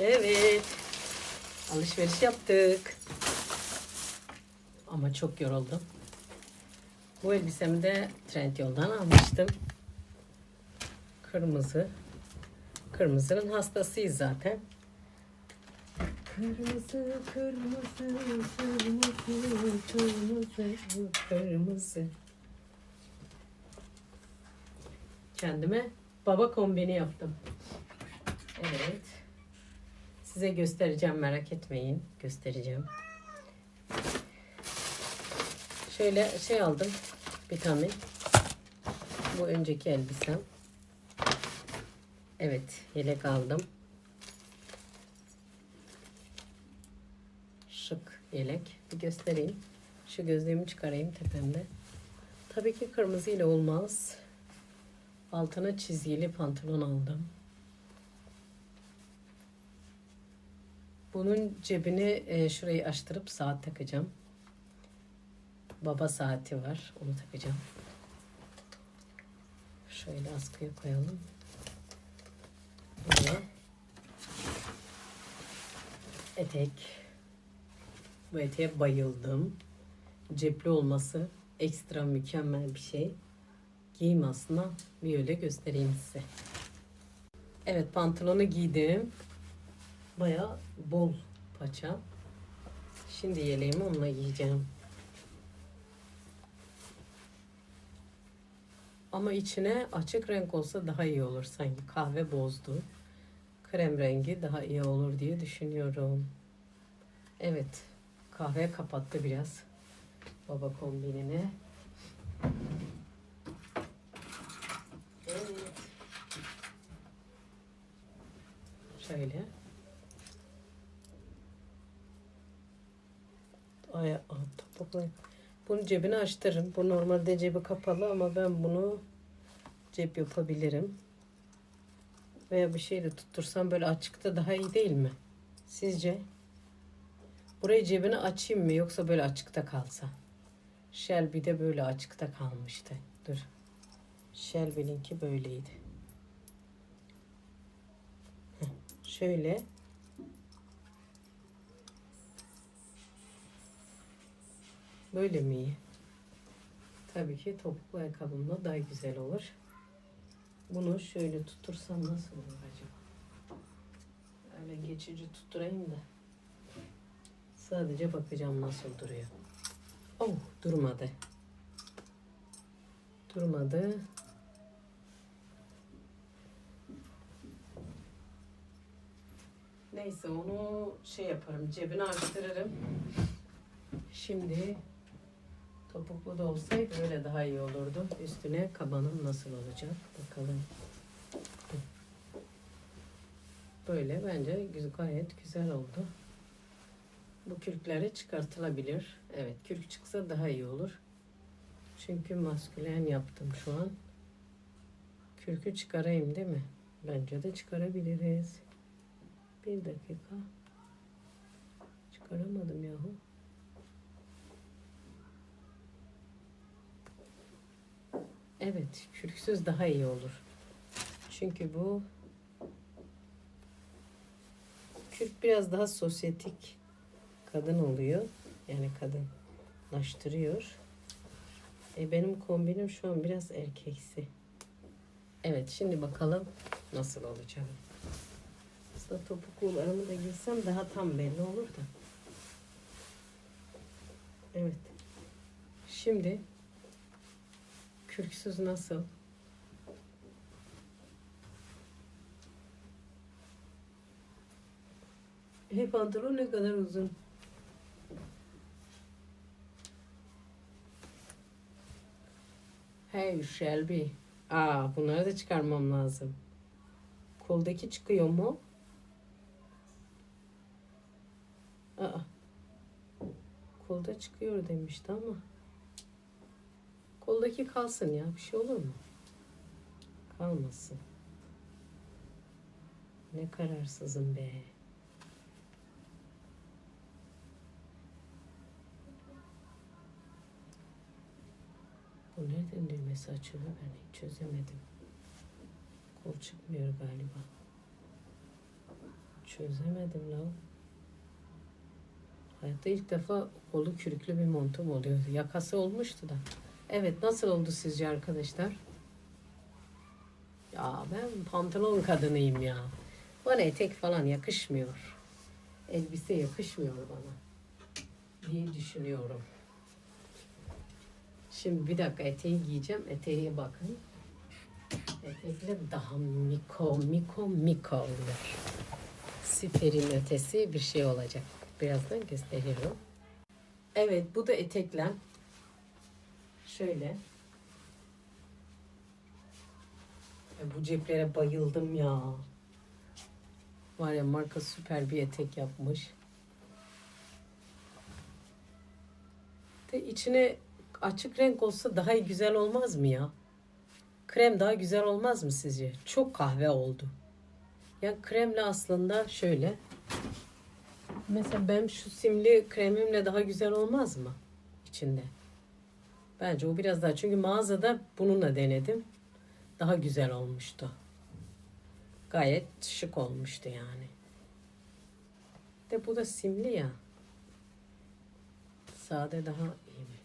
Evet. Alışveriş yaptık. Ama çok yoruldum. Bu elbisemi de Trendyol'dan almıştım. Kırmızı. Kırmızının hastasıyız zaten. Kırmızı, kırmızı, kırmızı, kırmızı, kırmızı. Kendime baba kombini yaptım. Evet. Size göstereceğim merak etmeyin. Göstereceğim. Şöyle şey aldım. Vitamin. Bu önceki elbisem. Evet. Yelek aldım. Şık yelek. Bir göstereyim. Şu gözlüğümü çıkarayım tepemde. Tabii ki kırmızı ile olmaz. Altına çizgili pantolon aldım. Bunun cebini e, şurayı açtırıp saat takacağım. Baba saati var. Onu takacağım. Şöyle askıya koyalım. Böyle. Etek. Bu eteğe bayıldım. Cepli olması ekstra mükemmel bir şey. Giyim aslında bir öyle göstereyim size. Evet pantolonu giydim. Baya bol paça. Şimdi yeleğimi onunla giyeceğim. Ama içine açık renk olsa daha iyi olur sanki. Kahve bozdu. Krem rengi daha iyi olur diye düşünüyorum. Evet. Kahve kapattı biraz. Baba kombinini. Evet. Şöyle. Ay, aa, topuklu. Bunu cebine açtırırım. Bu normalde cebi kapalı ama ben bunu cep yapabilirim. Veya bir şeyle tuttursam böyle açıkta daha iyi değil mi? Sizce? Burayı cebine açayım mı yoksa böyle açıkta kalsa? Shelby'de böyle açıkta kalmıştı. Dur. Shelby'ninki böyleydi. Heh, Şöyle. Böyle mi iyi? Tabii ki topuklu ayakkabımla daha güzel olur. Bunu şöyle tutursam nasıl olur acaba? Öyle geçici tutturayım da. Sadece bakacağım nasıl duruyor. Oh durmadı. Durmadı. Neyse onu şey yaparım cebine açtırırım. Şimdi topuklu da olsaydı öyle daha iyi olurdu. Üstüne kabanım nasıl olacak bakalım. Böyle bence gayet güzel oldu. Bu kürkleri çıkartılabilir. Evet kürk çıksa daha iyi olur. Çünkü maskülen yaptım şu an. Kürkü çıkarayım değil mi? Bence de çıkarabiliriz. Bir dakika. Çıkaramadım yahu. Evet, kürksüz daha iyi olur. Çünkü bu kürk biraz daha sosyetik kadın oluyor. Yani kadınlaştırıyor. E benim kombinim şu an biraz erkeksi. Evet, şimdi bakalım nasıl olacak. Aslında topuklularımı da giysem daha tam belli olur da. Evet. Şimdi kürksüz nasıl? Hey pantolon ne kadar uzun. Hey Shelby. Aa bunları da çıkarmam lazım. Koldaki çıkıyor mu? Aa. Kolda çıkıyor demişti ama. Koldaki kalsın ya. Bir şey olur mu? Kalmasın. Ne kararsızım be. Bu nereden düğmesi açılıyor ben hiç çözemedim. Kol çıkmıyor galiba. Çözemedim lan. Hayatta ilk defa kolu kürklü bir montum oluyor. Yakası olmuştu da. Evet nasıl oldu sizce arkadaşlar? Ya ben pantolon kadınıyım ya. Bana etek falan yakışmıyor. Elbise yakışmıyor bana. Diye düşünüyorum. Şimdi bir dakika eteği giyeceğim. Eteğe bakın. Etekle daha miko miko miko olur. Siperin ötesi bir şey olacak. Birazdan gösteriyorum. Evet bu da etekle. Şöyle. Bu ceplere bayıldım ya. Var ya marka süper bir etek yapmış. De içine açık renk olsa daha iyi güzel olmaz mı ya? Krem daha güzel olmaz mı sizce? Çok kahve oldu. Ya kremle aslında şöyle. Mesela ben şu simli kremimle daha güzel olmaz mı? içinde? Bence o biraz daha. Çünkü mağazada bununla denedim. Daha güzel olmuştu. Gayet şık olmuştu yani. De bu da simli ya. Sade daha iyi mi?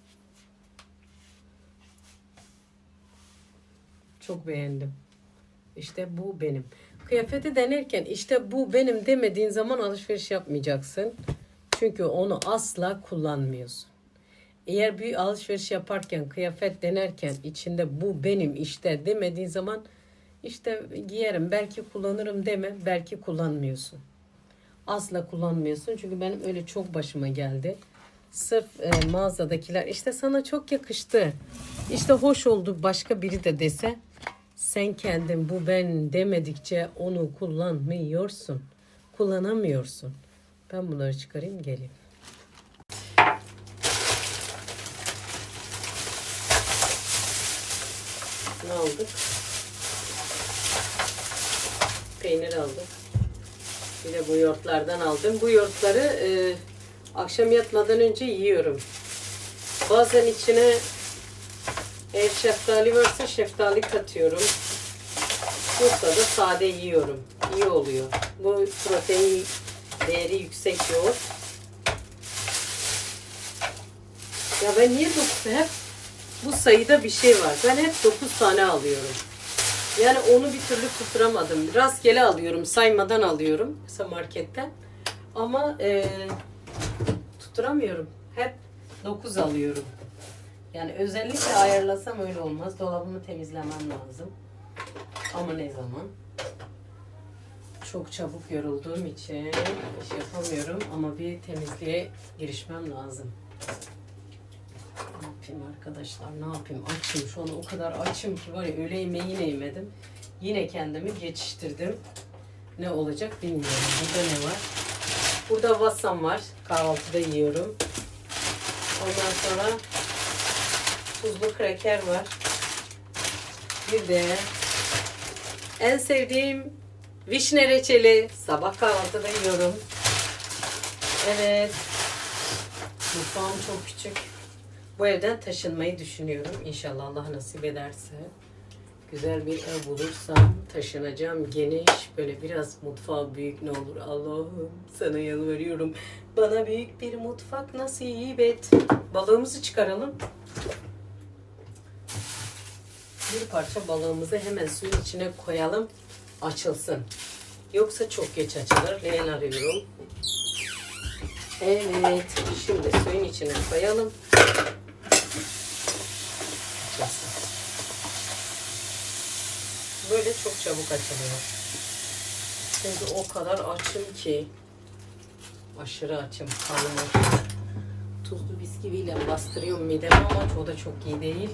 Çok beğendim. İşte bu benim. Kıyafeti denerken işte bu benim demediğin zaman alışveriş yapmayacaksın. Çünkü onu asla kullanmıyorsun. Eğer bir alışveriş yaparken, kıyafet denerken içinde bu benim işte demediğin zaman işte giyerim, belki kullanırım deme, belki kullanmıyorsun. Asla kullanmıyorsun çünkü benim öyle çok başıma geldi. Sırf e, mağazadakiler işte sana çok yakıştı. İşte hoş oldu başka biri de dese sen kendin bu ben demedikçe onu kullanmıyorsun. Kullanamıyorsun. Ben bunları çıkarayım geleyim. Ne aldık? Peynir aldım. Bir de bu yoğurtlardan aldım. Bu yoğurtları e, akşam yatmadan önce yiyorum. Bazen içine eğer şeftali varsa şeftali katıyorum. Yoksa da sade yiyorum. İyi oluyor. Bu protein değeri yüksek yoğurt. Ya ben niye dokuz hep bu sayıda bir şey var. Ben hep 9 tane alıyorum. Yani onu bir türlü tutturamadım. Rastgele alıyorum. Saymadan alıyorum. Mesela marketten. Ama e, tutturamıyorum. Hep 9 alıyorum. Yani özellikle ayarlasam öyle olmaz. Dolabımı temizlemem lazım. Ama ne zaman? Çok çabuk yorulduğum için iş yapamıyorum. Ama bir temizliğe girişmem lazım. Yapayım arkadaşlar ne yapayım açım şu an o kadar açım ki var ya öğle yemeği yine yemedim. Yine kendimi geçiştirdim. Ne olacak bilmiyorum. Burada ne var? Burada wassam var. Kahvaltıda yiyorum. Ondan sonra tuzlu kraker var. Bir de en sevdiğim vişne reçeli. Sabah kahvaltıda yiyorum. Evet. Mutfağım çok küçük. Bu evden taşınmayı düşünüyorum. İnşallah Allah nasip ederse. Güzel bir ev bulursam taşınacağım. Geniş, böyle biraz mutfağı büyük ne olur. Allah'ım sana yalvarıyorum. Bana büyük bir mutfak nasip et. Balığımızı çıkaralım. Bir parça balığımızı hemen suyun içine koyalım. Açılsın. Yoksa çok geç açılır. Leğen arıyorum. Evet. Şimdi suyun içine koyalım. Böyle çok çabuk açılıyor. Çünkü o kadar açım ki. Aşırı açım. Aç. Tuzlu bisküviyle bastırıyorum midemi ama o da çok iyi değil.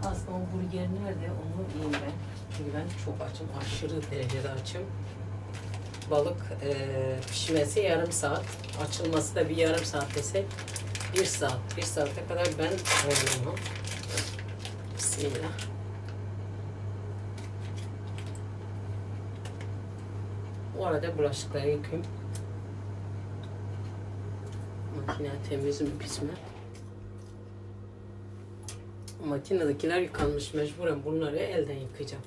Aslında o burger nerede onu yiyeyim ben. Çünkü ben çok açım. Aşırı derecede açım. Balık e, pişmesi yarım saat. Açılması da bir yarım saat desek. Bir saat. Bir saate kadar ben oynamam. Bismillah. O arada bulaşıkları yıkayayım. Makine temiz mi pis mi? Makinedekiler yıkanmış mecburen bunları elden yıkayacağım.